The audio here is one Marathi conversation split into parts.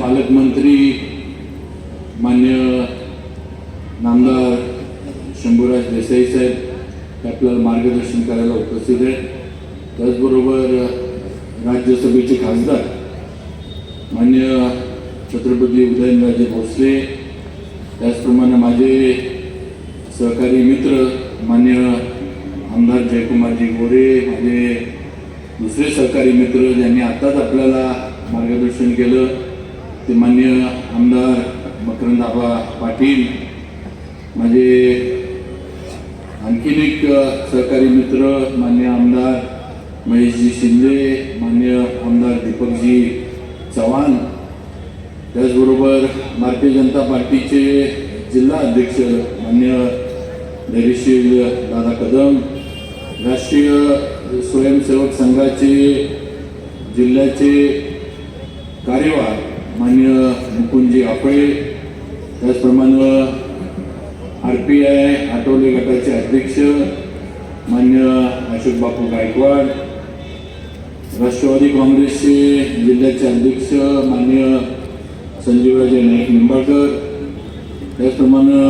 पालकमंत्री मान्य नामदार शंभूराज देसाई साहेब ते आपल्याला मार्गदर्शन करायला उपस्थित आहेत. त्याचबरोबर राज्यसभेचे खासदार मान्य छत्रपती उदयनराजे भोसले त्याचप्रमाणे माझे सहकारी मित्र मान्य आमदार जयकुमारजी गोरे माझे दुसरे सहकारी मित्र ज्यांनी आत्ताच आपल्याला मार्गदर्शन केलं ते मान्य आमदार मकरंदाबा पाटील माझे आणखीन एक सहकारी मित्र मान्य आमदार महेशजी शिंदे मान्य आमदार दीपकजी चव्हाण त्याचबरोबर भारतीय जनता पार्टीचे जिल्हा अध्यक्ष मान्य धैर्यशील दादा कदम राष्ट्रीय स्वयंसेवक संघाचे जिल्ह्याचे कार्यवाह मान्य मुकुंदजी आपळे त्याचप्रमाणे आर पी आय आठवले गटाचे अध्यक्ष मान्य अशोक बापू गायकवाड राष्ट्रवादी काँग्रेसचे जिल्ह्याचे अध्यक्ष मान्य संजीवराजे नाईक निंबाळकर त्याचप्रमाणे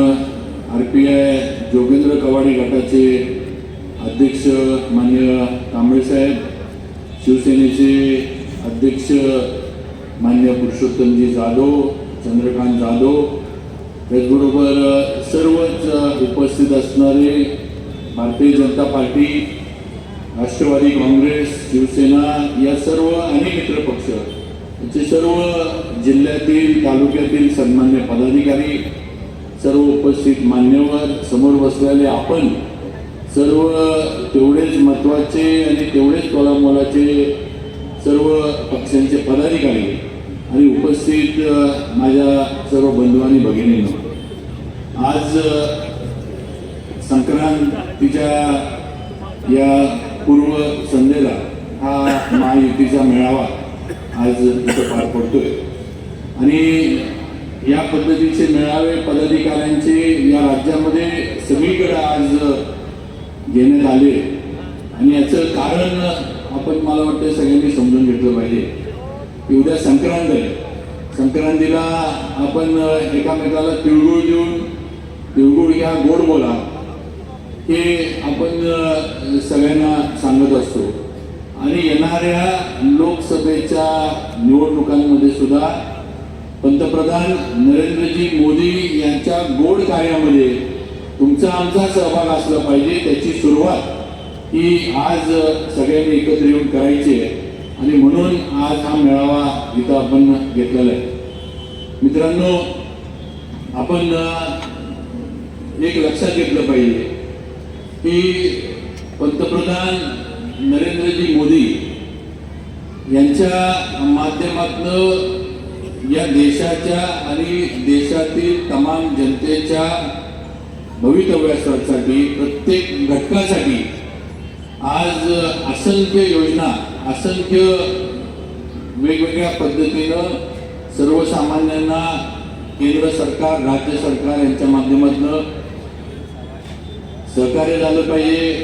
R P I Jogendra Kawade गटाचे अध्यक्ष मान्य कांबळेसाहेब शिवसेनेचे अध्यक्ष मान्य पुरुषोत्तमजी जाधव चंद्रकांत जाधव त्याचबरोबर सर्वच उपस्थित असणारे भारतीय जनता पार्टी राष्ट्रवादी काँग्रेस शिवसेना या सर्व अनेक मित्र पक्ष याचे सर्व जिल्ह्यातील तालुक्यातील सन्मान्य पदाधिकारी सर्व उपस्थित मान्यवर समोर बसलेले आपण सर्व तेवढेच महत्त्वाचे आणि तेवढेच तोलामोलाचे सर्व पक्षांचे पदाधिकारी आणि उपस्थित माझ्या सर्व बंधू आणि भगिनींनो आज संक्रांतीच्या या पूर्व संध्येला हा महायुतीचा मेळावा आज इथं पार पडतोय. आणि या पद्धतीचे मेळावे पदाधिकाऱ्यांचे या राज्यामध्ये सगळीकडे आज घेण्यात आले. आणि याचं कारण पण मला वाटतं सगळ्यांनी समजून घेतलं पाहिजे. की उद्या संक्रांत आहे संक्रांतीला आपण एकामेकाला तिळगुळ देऊन तिळगुळ घ्या गोड बोला. हे आपण सगळ्यांना सांगत असतो. आणि येणाऱ्या लोकसभेच्या निवडणुकांमध्ये सुद्धा पंतप्रधान नरेंद्रजी मोदी यांच्या गोड कार्यामध्ये तुमचा आमचा सहभाग असला पाहिजे त्याची सुरुवात ही आज सगळ्यांनी एकत्र येऊन करायची आहे आणि म्हणून आज हा मेळावा इथं आपण घेतलेला आहे. मित्रांनो आपण एक लक्षात घेतलं पाहिजे की पंतप्रधान नरेंद्रजी मोदी यांच्या माध्यमातनं या देशाच्या आणि देशातील तमाम जनतेच्या भवितव्यासाठी प्रत्येक घटकासाठी आज असंख्य योजना असंख्य वेगवेगळ्या पद्धतीनं सर्वसामान्यांना केंद्र सरकार राज्य सरकार यांच्या माध्यमातून सहकार्य झालं पाहिजे.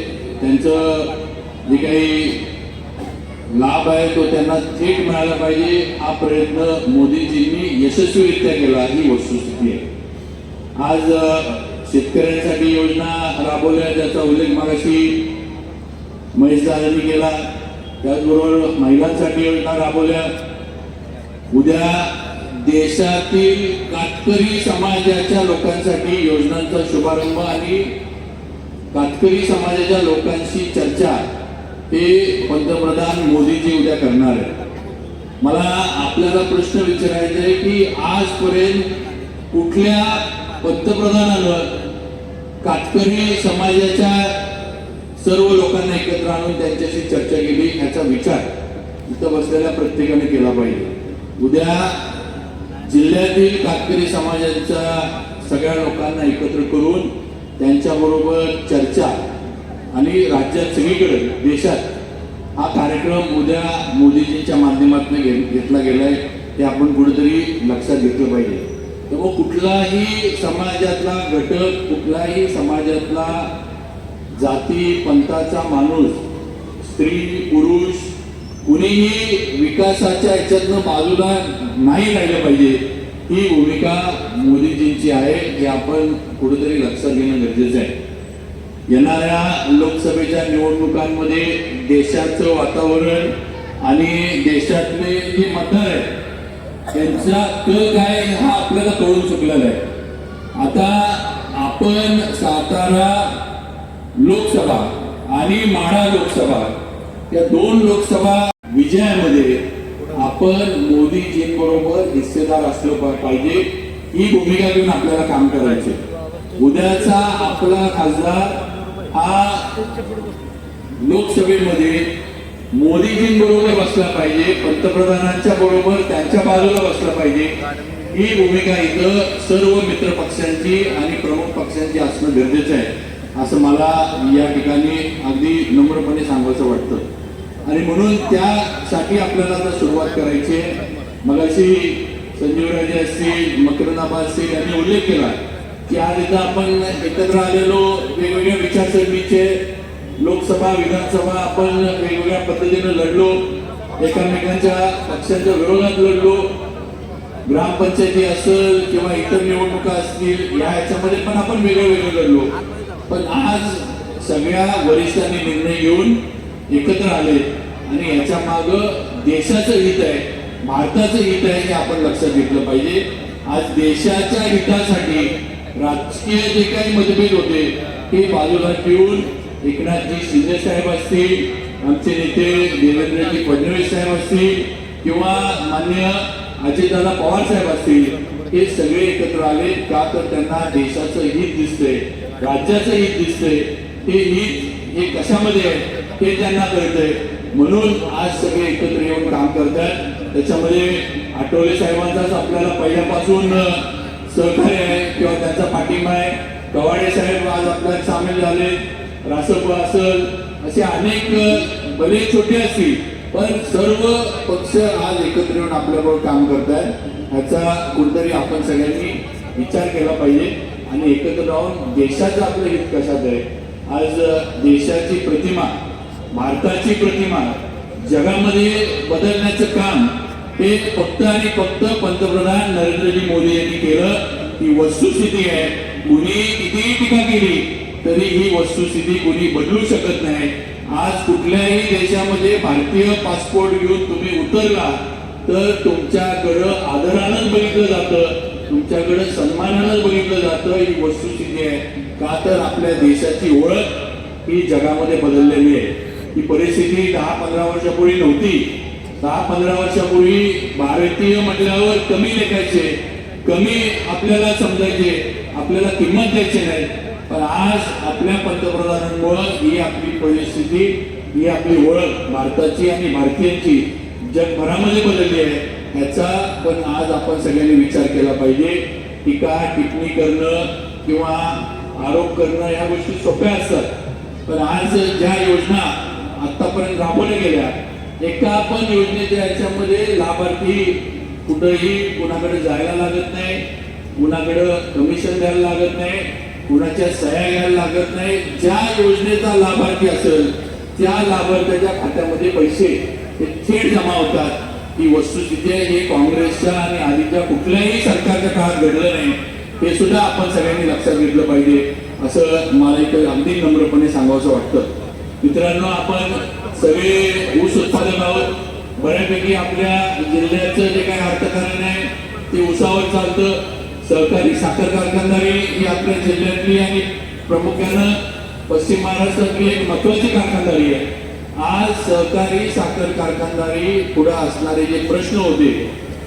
त्यांचं जे काही लाभ आहे तो त्यांना थेट मिळाला पाहिजे. हा प्रयत्न मोदीजींनी यशस्वीरित्या केला ही वस्तुस्थिती आहे. आज शेतकऱ्यांसाठी योजना राबवल्या ज्याचा उल्लेख मागाशी महेश दादांनी केला. त्याचबरोबर महिलांसाठी योजना राबवल्या. उद्या देशातील कातकरी समाजाच्या लोकांसाठी योजनांचा शुभारंभ आणि कातकरी समाजाच्या लोकांशी चर्चा हे पंतप्रधान मोदीजी उद्या करणार आहे मला आपल्याला प्रश्न विचारायचा आहे की आजपर्यंत कुठल्या पंतप्रधानानं कातकरी समाजाच्या सर्व लोकांना एकत्र आणून त्यांच्याशी चर्चा केली ह्याचा विचार इथं बसलेल्या प्रत्येकाने केला पाहिजे. उद्या जिल्ह्यातील कातकरी समाजाच्या सगळ्या लोकांना एकत्र करून त्यांच्याबरोबर चर्चा आणि राज्यात सगळीकडे देशात हा कार्यक्रम उद्या मोदीजींच्या माध्यमातून घे घेतला गेलाय ते आपण कुठेतरी लक्षात घेतलं पाहिजे. तर मग कुठलाही समाजातला घटक कुठलाही समाजातला जाती पंथाचा माणूस स्त्री पुरुष कुणीही विकासाच्या याच्यातनं बाजूला नाही राहिलं पाहिजे ही भूमिका मोदीजींची आहे हे आपण कुठेतरी लक्षात घेणं गरजेचं आहे. येणाऱ्या लोकसभेच्या निवडणुकांमध्ये देशाचं वातावरण आणि देशातले जे मतदार आहेत त्यांचा कल काय हा आपल्याला कळून चुकलेला आहे. आता आपण सातारा लोकसभा आणि माढा लोकसभा या दोन लोकसभा विजयामध्ये आपण मोदीजींबरोबर हिस्सेदार असलं पाहिजे. ही भूमिका घेऊन आपल्याला काम करायचे उद्याचा आपला खासदार हा लोकसभेमध्ये मोदीजींबरोबर बसला पाहिजे पंतप्रधानांच्या बरोबर त्यांच्या बाजूला बसला पाहिजे. ही भूमिका इथं सर्व मित्र पक्षांची आणि प्रमुख पक्षांची असणं गरजेचं आहे. असं मला या ठिकाणी अगदी नम्रपणे सांगायचं वाटतं. आणि म्हणून त्यासाठी आपल्याला आता सुरुवात करायची आहे. मगाशी संजीवराजे असतील मकरनाबा असतील यांनी उल्लेख केला की आज इथं आपण एकत्र आलेलो वेगवेगळ्या विचारसरणीचे लोकसभा विधानसभा आपण वेगवेगळ्या पद्धतीने लढलो एकामेकांच्या पक्षांच्या विरोधात लढलो. ग्रामपंचायती असेल किंवा इतर निवडणुका असतील या ह्याच्यामध्ये पण आपण वेगळं वेगळं लढलो. पण आज सगळ्या वरिष्ठांनी निर्णय घेऊन एकत्र आले आणि याच्या माग देशाचं हित आहे भारताचं हित आहे हे आपण लक्षात घेतलं पाहिजे. आज देशाच्या हितासाठी राजकीय जे काही मतभेद होते ते बाजूला ठेवून एकनाथजी शिंदे साहेब असतील आमचे नेते देवेंद्रजी फडणवीस साहेब असतील किंवा मान्य अजितदादा पवार साहेब असतील हे सगळे एकत्र आले. का तर त्यांना देशाचं हित दिसतंय. राज्याचं हित दिसतंय ते हित हे कशामध्ये आहे हे त्यांना कळतंय. म्हणून आज सगळे एकत्र येऊन काम करतात. त्याच्यामध्ये आठवले साहेबांचाच आपल्याला पहिल्यापासून सहकार्य आहे किंवा त्यांचा पाठिंबा आहे. कवाडे साहेब आज आपल्यात सामील झाले. रासप असल असे अनेक भले छोटे असतील. पण सर्व पक्ष आज एकत्र येऊन आपल्याबरोबर काम करत आहेत ह्याचा कुठेतरी आपण सगळ्यांनी विचार केला पाहिजे. आणि एकत्र राहून देशाचं आपलं हित कशात आहे? आज देशाची प्रतिमा भारताची प्रतिमा जगामध्ये बदलण्याचं काम हे फक्त आणि फक्त पंतप्रधान नरेंद्रजी मोदी यांनी केलं. ही वस्तुस्थिती आहे. कुणी कितीही टीका केली तरी ही वस्तुस्थिती कुणी बदलू शकत नाही. आज कुठल्याही देशामध्ये भारतीय पासपोर्ट घेऊन तुम्ही उतरला तर तुमच्याकडं आदरानंच बघितलं जातं. तुमच्याकडे सन्मानानं बघितलं जातं ही वस्तुस्थिती आहे. का तर आपल्या देशाची ओळख ही जगामध्ये बदललेली आहे. ही परिस्थिती दहा पंधरा वर्षापूर्वी नव्हती. दहा पंधरा वर्षापूर्वी भारतीय म्हटल्यावर कमी लेखायचे कमी आपल्याला समजायचे आपल्याला किंमत द्यायची नाही. पण आज आपल्या पंतप्रधानांमुळं ही आपली परिस्थिती ही आपली ओळख भारताची आणि भारतीयांची जगभरामध्ये बदलली आहे. ह्याचा पण आज आपण सगळ्यांनी विचार केला पाहिजे. टीका टिप्पणी करणं किंवा आरोप करणं या गोष्टी सोप्या असतात. पण आज ज्या योजना आतापर्यंत राबवल्या गेल्या एका पण योजनेच्या याच्यामध्ये लाभार्थी कुठंही कुणाकडे जायला लागत नाही कुणाकडं कमिशन द्यायला लागत नाही कुणाच्या सह्या घ्यायला लागत नाही. ज्या योजनेचा लाभार्थी असेल त्या लाभार्थ्याच्या खात्यामध्ये पैसे हे थेट जमा होतात. ही वस्तुस्थिती आहे हे काँग्रेसच्या आणि आधीच्या कुठल्याही सरकारच्या काळात घडलं नाही हे सुद्धा आपण सगळ्यांनी लक्षात घेतलं पाहिजे. असं मला एक अगदी नम्रपणे सांगावंसं वाटतं. मित्रांनो आपण सगळे ऊस उत्पादक आहोत. बऱ्यापैकी आपल्या जिल्ह्याचं जे काही अर्थकारण आहे ते ऊसावर चालतं. सहकारी साखर कारखानदारी ही आपल्या जिल्ह्यातली आणि प्रामुख्यानं पश्चिम महाराष्ट्रातली एक महत्वाची कारखानदारी आहे. आज सहकारी साखर कारखानदारी पुढे असणारे जे प्रश्न होते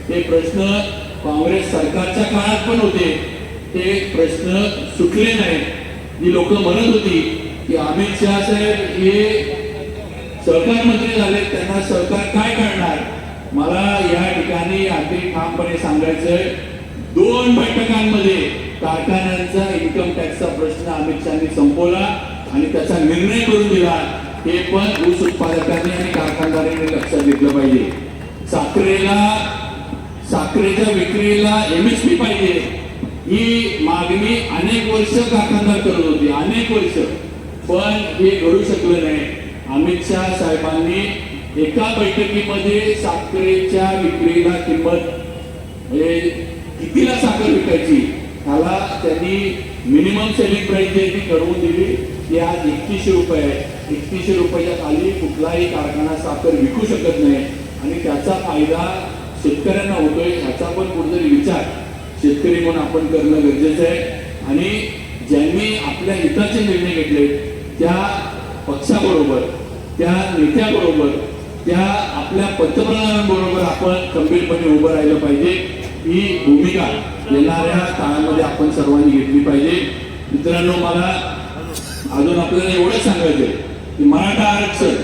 ते प्रश्न काँग्रेस सरकारच्या काळात पण होते. ते प्रश्न सुटले नाहीत. जी लोक म्हणत होती की अमित शहा साहेब हे सहकार मंत्री झाले त्यांना सहकार काय करणार? मला या ठिकाणी अगदी ठामपणे सांगायचंय दोन बैठकांमध्ये कारखान्यांचा इन्कम टॅक्सचा प्रश्न अमित शहानी संपवला आणि त्याचा निर्णय करून दिला. हे पण ऊस उत्पादकांनी आणि कारखानदारांनी लक्षात घेतलं पाहिजे. साखरेला साखरेच्या विक्रीला एमएसपी पाहिजे. ही मागणी अनेक वर्ष कारखानदार करत होती अनेक वर्ष. पण हे घडू शकलं नाही. अमित शहा साहेबांनी एका बैठकीमध्ये साखरेच्या विक्रीला किंमत म्हणजे कितीला साखर विकायची त्याला त्यांनी मिनिमम सेलिंग प्राईस जी आहे ती ठरवून दिली. ती आज एकतीसशे रुपये आहे. एकतीसशे रुपयाच्या खाली कुठलाही कारखाना साखर विकू शकत नाही. आणि त्याचा फायदा शेतकऱ्यांना होतोय ह्याचा पण कुठेतरी विचार शेतकरी म्हणून आपण करणं गरजेचं आहे. आणि ज्यांनी आपल्या हिताचे निर्णय घेतले त्या पक्षाबरोबर त्या नेत्याबरोबर त्या आपल्या पंतप्रधानांबरोबर आपण खंबीरपणे उभं राहिलं पाहिजे. ही भूमिका येणाऱ्या काळामध्ये आपण सर्वांनी घेतली पाहिजे. मित्रांनो मला अजून आपल्याला एवढंच सांगायचं आहे की मराठा आरक्षण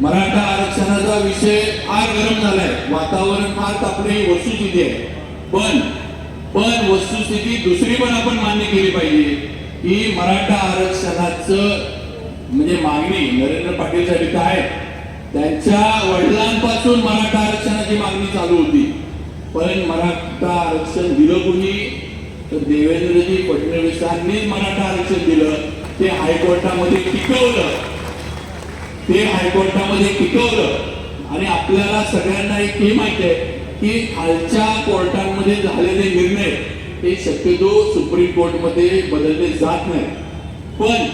मराठा आरक्षणाचा विषय फार गरम झालाय. वातावरण फार तापले वस्तुस्थिती आहे. पण पण वस्तुस्थिती दुसरी पण आपण मान्य केली पाहिजे की मराठा आरक्षणाचं म्हणजे मागणी नरेंद्र पाटील साहेब काय त्यांच्या वडिलांपासून मराठा आरक्षणाची मागणी चालू होती. पण मराठा आरक्षण दिलं कुणी? तर देवेंद्रजी फडणवीसांनी मराठा आरक्षण दिलं. ते हायकोर्टामध्ये टिकवलं. ते हायकोर्टामध्ये टिकवलं आणि आपल्याला सगळ्यांना एक हे माहिती आहे की खालच्या कोर्टांमध्ये झालेले निर्णय हे शक्यतो सुप्रीम कोर्टमध्ये बदलले जात नाही. पण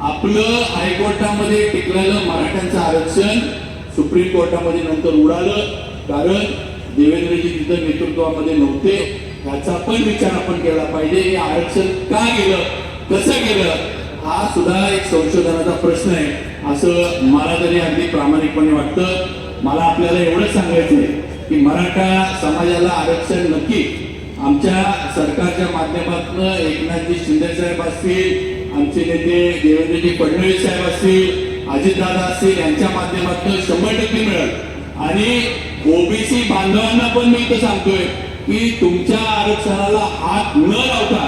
आपलं हायकोर्टामध्ये टिकलेलं मराठ्यांचं आरक्षण सुप्रीम कोर्टामध्ये नंतर उडालं. कारण देवेंद्रजी तिथं नेतृत्वामध्ये नव्हते. याचा पण विचार आपण केला पाहिजे. हे आरक्षण का गेलं? कसं गेलं? हा सुद्धा एक संशोधनाचा प्रश्न आहे. असं मला तरी अगदी प्रामाणिकपणे वाटतं. मला आपल्याला एवढंच सांगायचं आहे की मराठा समाजाला आरक्षण नक्की आमच्या सरकारच्या माध्यमातून एकनाथजी शिंदे साहेब असतील आमचे नेते देवेंद्रजी फडणवीस साहेब असतील अजितदादा असतील यांच्या माध्यमातून शंभर टक्के मिळेल. आणि ओबीसी बांधवांना पण मी इथं सांगतोय की तुमच्या आरक्षणाला हात न लावता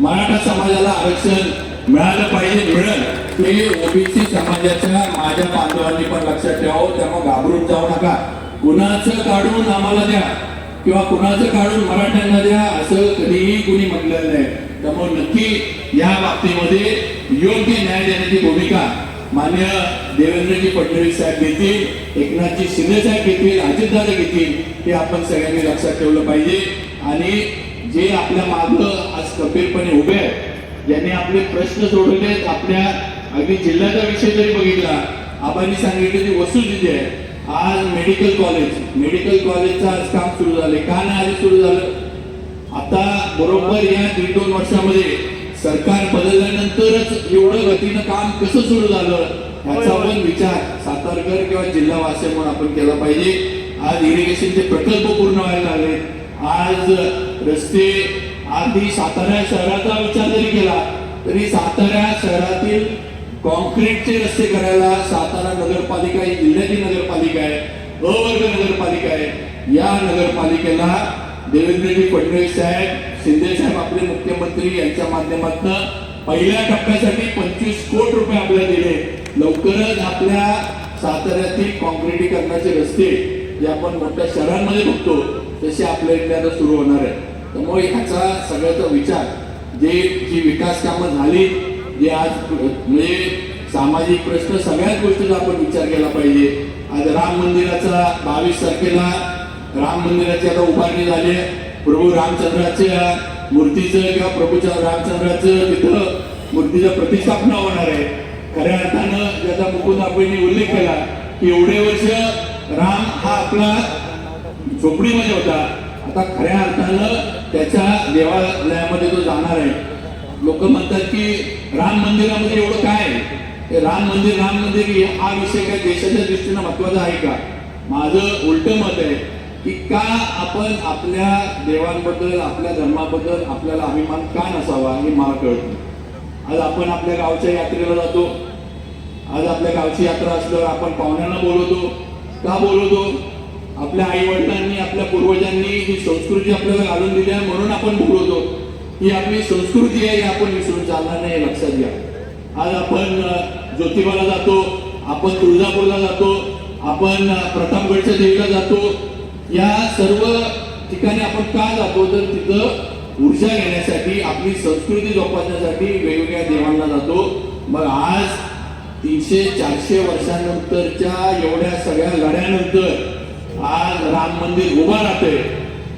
मराठा समाजाला आरक्षण मिळालं पाहिजे मिळेल. ते ओबीसी समाजाच्या माझ्या बांधवांनी पण लक्षात ठेवावं त्यामुळे घाबरून जाऊ नका. कुणाचं काढून आम्हाला द्या किंवा कुणाचं काढून मराठ्यांना द्या असं कधीही कुणी म्हटलेलं नाही. त्यामुळे नक्की या बाबतीमध्ये योग्य न्याय देण्याची भूमिका मान्य देवेंद्रजी फडणवीस साहेब घेतील एकनाथजी शिंदे साहेब घेतील अजितदादा घेतील हे आपण सगळ्यांनी लक्षात ठेवलं पाहिजे. आणि जे आपल्या मागं आज कबीरपणे उभे आहेत ज्यांनी आपले प्रश्न सोडवलेत आपल्या अगदी जिल्ह्याचा विषय जरी बघितला आबांनी सांगितलं ती वस्तुस्थिती आहे आज मेडिकल कॉलेज मेडिकल कॉलेजचं आज काम सुरू झाले का नाही आधी सुरू झालं? आता बरोबर या दीड दोन वर्षामध्ये सरकार बदलल्यानंतरच एवढं गतीनं काम कसं सुरू झालं ह्याचा पण विचार सातारकर किंवा जिल्हा वासे म्हणून आपण केला पाहिजे. आज इरिगेशनचे प्रकल्प पूर्ण व्हायला लागले आज रस्ते आधी सातारा शहराचा विचार जरी केला तरी सातारा शहरातील कॉन्क्रीटचे रस्ते करायला सातारा नगरपालिका ही जिल्ह्याची नगरपालिका आहे अवर्ग नगरपालिका आहे. या नगरपालिकेला देवेंद्रजी फडणवीस साहेब शिंदे साहेब आपले मुख्यमंत्री यांच्या माध्यमातून पहिल्या टप्प्यासाठी पंचवीस कोटी रुपये आपल्याला दिले. लवकरच आपल्या साताऱ्यातील कॉन्क्रिटीकरणाचे रस्ते जे आपण मोठ्या शहरांमध्ये बघतो तसे आपल्या इथल्या आता सुरू होणार आहे त्यामुळे ह्याचा सगळ्याचा विचार जे जी विकास कामं झाली जे आज म्हणजे सामाजिक प्रश्न सगळ्याच गोष्टीचा आपण विचार केला पाहिजे. आज राम मंदिराचा बावीस तारखेला राम मंदिराची आता उभारणी झाली आहे. प्रभू रामचंद्राच्या मूर्तीचं किंवा प्रभूच्या रामचंद्राचं तिथं मूर्तीचं प्रतिष्ठापना होणार आहे. खऱ्या अर्थानं ज्याचा मुकुंद आपण उल्लेख केला की एवढे वर्ष राम हा आपला झोपडीमध्ये होता. आता खऱ्या अर्थानं त्याच्या देवालयामध्ये तो जाणार आहे. लोक म्हणतात की राम मंदिरामध्ये एवढं काय? आहे? राम मंदिर राम मंदिर हा विषय काय देशाच्या दृष्टीनं महत्त्वाचा आहे का? माझं उलट मत आहे की का आपण आपल्या देवांबद्दल आपल्या धर्माबद्दल आपल्याला अभिमान का नसावा हे मला कळत. आज आपण आपल्या गावच्या यात्रेला जातो. आज आपल्या गावची यात्रा असल्यावर आपण पाहुण्यांना बोलवतो. का बोलवतो? आपल्या आई वडिलांनी आपल्या पूर्वजांनी ही संस्कृती आपल्याला घालून दिली आहे म्हणून आपण बोलवतो ही आपली संस्कृती आहे ही आपण विसरून चालणार नाही लक्षात घ्या. आज आपण ज्योतिबाला जातो आपण तुळजापूरला जातो आपण प्रतापगडच्या देवीला जातो. या सर्व ठिकाणी आपण का जातो? तर तिथं ऊर्जा घेण्यासाठी आपली संस्कृती जोपासण्यासाठी वेगवेगळ्या देवांना जातो. मग आज तीनशे चारशे वर्षानंतरच्या एवढ्या सगळ्या लढ्यानंतर आज राम मंदिर उभा राहतंय.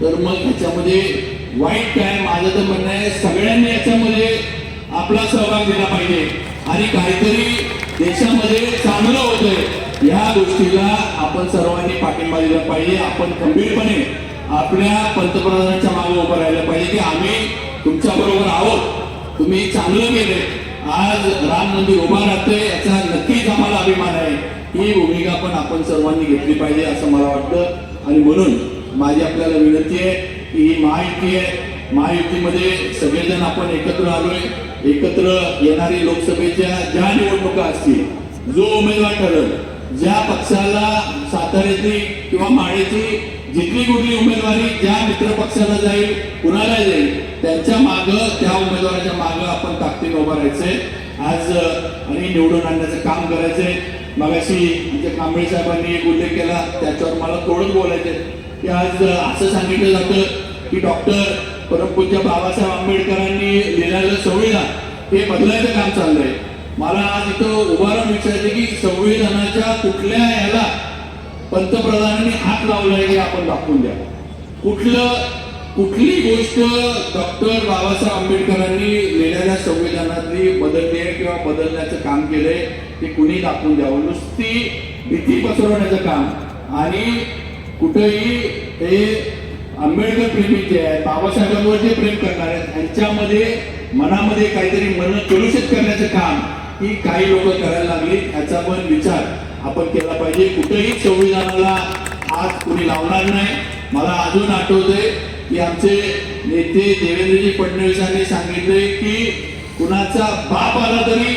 तर मग त्याच्यामध्ये वाईट काय? माझं तर म्हणणं आहे सगळ्यांनी याच्यामध्ये आपला सहभाग दिला पाहिजे. आणि काहीतरी देशामध्ये चांगलं होतंय. ह्या गोष्टीला आपण सर्वांनी पाठिंबा दिला पाहिजे. आपण खंबीरपणे आपल्या पंतप्रधानांच्या मागे उभं राहिलं पाहिजे की आम्ही तुमच्या बरोबर आहोत. तुम्ही चांगलं केलंय. आज राम मंदिर उभा राहतंय याचा नक्कीच आम्हाला अभिमान आहे. ही भूमिका पण आपण सर्वांनी घेतली पाहिजे असं मला वाटतं. आणि म्हणून माझी आपल्याला विनंती आहे की ही महायुती आहे. महायुतीमध्ये सगळेजण आपण एकत्र आलोय. एकत्र येणारी लोकसभेच्या ज्या निवडणुका असतील जो उमेदवार ठरल ज्या पक्षाला साताऱ्याची किंवा माळेची जितकी कुठली उमेदवारी ज्या मित्र पक्षाला जाईल कुणाला जाईल त्यांच्या माग त्या उमेदवाराच्या माग आपण ताकदीने उभं राहायचंय. आज आणि निवडून आणण्याचं काम करायचंय. मगाशी आमच्या कांबळे साहेबांनी एक उल्लेख केला त्याच्यावर मला थोडंच बोलायचंय. की आज असं सांगितलं जातं की डॉक्टर परमपूज्य बाबासाहेब आंबेडकरांनी लिहिलेलं संविधान हे बदलायचं काम चाललंय. मला आज इथं उभा राहून विचारायचं की संविधानाच्या कुठल्या याला पंतप्रधानांनी हात लावलाय हे आपण दाखवून द्या. कुठलं कुठली गोष्ट डॉक्टर बाबासाहेब आंबेडकरांनी लिहिलेल्या संविधानातली बदलली आहे किंवा बदलण्याचं काम केलंय ते कुणी दाखवून द्यावं? नुसती भीती पसरवण्याचं काम. आणि कुठेही हे आंबेडकर प्रेमी जे आहेत बाबासाहेबांवर जे प्रेम करणार आहेत ह्यांच्यामध्ये मनामध्ये काहीतरी मन कलुषित करण्याचं काम ही काही लोक करायला लागली याचा पण विचार आपण केला पाहिजे. कुठेही संविधानाला हात कुणी लावणार नाही. मला अजून आठवतंय की आमचे नेते देवेंद्रजी फडणवीसांनी सांगितले की कुणाचा बाप आला तरी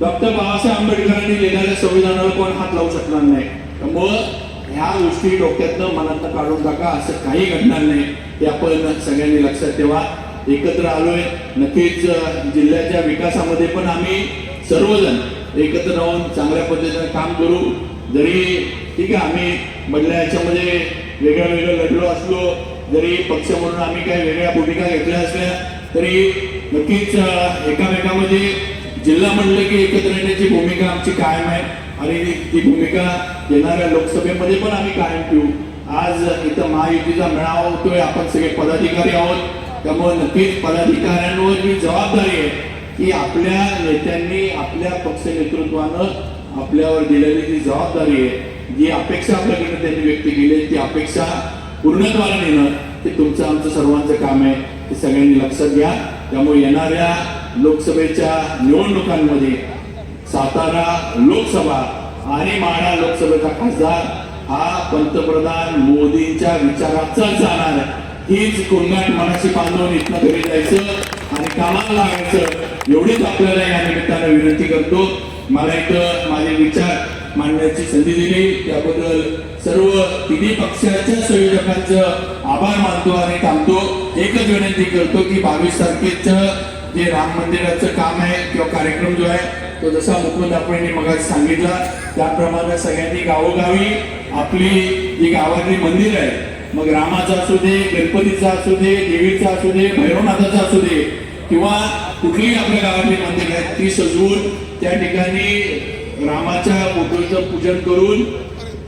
डॉक्टर बाबासाहेब आंबेडकरांनी लिहिलेल्या संविधानावर कोण हात लावू शकणार नाही. त्यामुळं ह्या गोष्टी डोक्यातनं मनातनं काढून टाका असं काही घडणार नाही. हे आपण सगळ्यांनी लक्षात ठेवा. एकत्र आलोय. नक्कीच जिल्ह्याच्या विकासामध्ये पण आम्ही सर्वजण एकत्र राहून चांगल्या पद्धतीने काम करू. जरी ठीक आहे आम्ही मधल्या याच्यामध्ये वेगळं वेगळं लढलो असलो जरी पक्ष म्हणून आम्ही काही वेगळ्या भूमिका घेतल्या असल्या तरी नक्कीच एकामेकामध्ये जिल्हा म्हणलं की एकत्र येण्याची भूमिका आमची कायम आहे. आणि ती भूमिका येणाऱ्या लोकसभेमध्ये पण आम्ही कायम ठेवू. आज इथं महायुतीचा मेळावा होतोय आपण सगळे पदाधिकारी आहोत. त्यामुळे नक्कीच पदाधिकाऱ्यांवर ही जबाबदारी आहे की आपल्या नेत्यांनी आपल्या पक्ष नेतृत्वानं आपल्यावर दिलेली जी जबाबदारी आहे जी अपेक्षा आपल्याकडे त्यांनी व्यक्त केली ती अपेक्षा पूर्णत्वाला नेणं ते तुमचं आमचं सर्वांचं काम आहे. ते सगळ्यांनी लक्षात घ्या. त्यामुळे येणाऱ्या लोकसभेच्या निवडणुकांमध्ये सातारा लोकसभा आणि माढा लोकसभेचा खासदार हा पंतप्रधान मोदींच्या विचाराचाच जाणार हीच कोंगाट मनाशी बांधून इथनं घरी जायचं आणि कामाला लागायचं एवढीच आपल्याला या निमित्तानं विनंती करतो. मला इथं माझे विचार मांडण्याची संधी दिली. त्याबद्दल सर्व तिन्ही पक्षाच्या संयोजकांचं आभार मानतो आणि थांबतो. एकच विनंती करतो की बावीस तारखेच जे राम मंदिराचं काम आहे किंवा कार्यक्रम जो आहे तो जसा मुकुंद आपण मग सांगितला त्याप्रमाणे सगळ्यांनी गावोगावी आपली जी गावातली मंदिर आहे मग रामाचं असू दे गणपतीचा असू दे देवीचं असू दे भैरवनाथाचं असू दे किंवा कुठलीही आपल्या गावातली मंदिर आहेत ती सजवून त्या ठिकाणी रामाच्या फोटोचं पूजन करून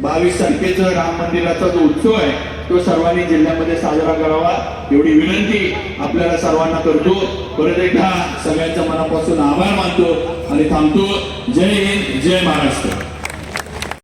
बावीस तारखेचं राम मंदिराचा जो उत्सव आहे तो सर्वांनी जिल्ह्यामध्ये साजरा करावा. एवढी विनंती आपल्याला सर्वांना करतो. परत एकदा सगळ्यांच्या मनापासून आभार मानतो आणि थांबतो. जय हिंद जय महाराष्ट्र.